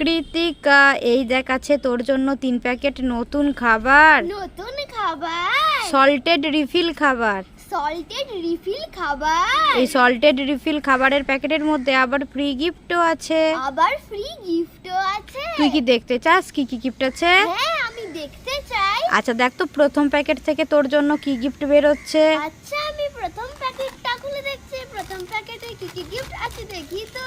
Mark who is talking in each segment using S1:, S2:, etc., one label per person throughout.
S1: কৃতিকা এই দেখ আছে তোর জন্য তিন প্যাকেট নতুন খাবার।
S2: নতুন খাবার?
S1: সল্টেড রিফিল খাবার।
S2: সল্টেড রিফিল খাবার?
S1: এই সল্টেড রিফিল খাবারের প্যাকেটের মধ্যে আবার ফ্রি গিফটও আছে।
S2: আবার ফ্রি গিফটও আছে।
S1: তুই কি দেখতে চাস? কি কি গিফট আছে?
S2: হ্যাঁ আমি দেখতে চাই।
S1: আচ্ছা দেখ তো প্রথম প্যাকেট থেকে তোর জন্য কি গিফট বেরোচ্ছে।
S2: আচ্ছা আমি প্রথম প্যাকেটটা খুলে দেখছি। প্রথম প্যাকেটে কি কি গিফট আছে দেখি তো।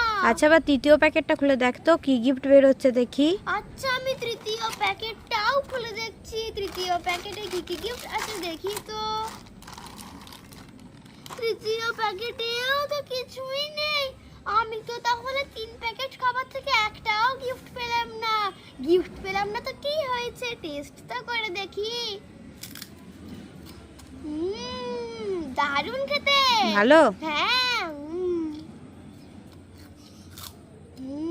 S1: আচ্ছা বা তৃতীয় প্যাকেটটা খুলে দেখ তো কি গিফট বেরোচ্ছে দেখি।
S2: আচ্ছা আমি তৃতীয় প্যাকেটটাও খুলে দেখছি। তৃতীয় প্যাকেটে কি কি গিফট আছে দেখি তো। তৃতীয় প্যাকেটেও তো কিছুই নেই। আমি তো তাহলে তিন প্যাকেট খাবার থেকে একটাও গিফট পেলাম না। গিফট পেলাম না তো কি হয়েছে? টেস্ট তো করে দেখি। দারুণ খেতে।
S1: ভালো?
S2: হ্যাঁ Mm.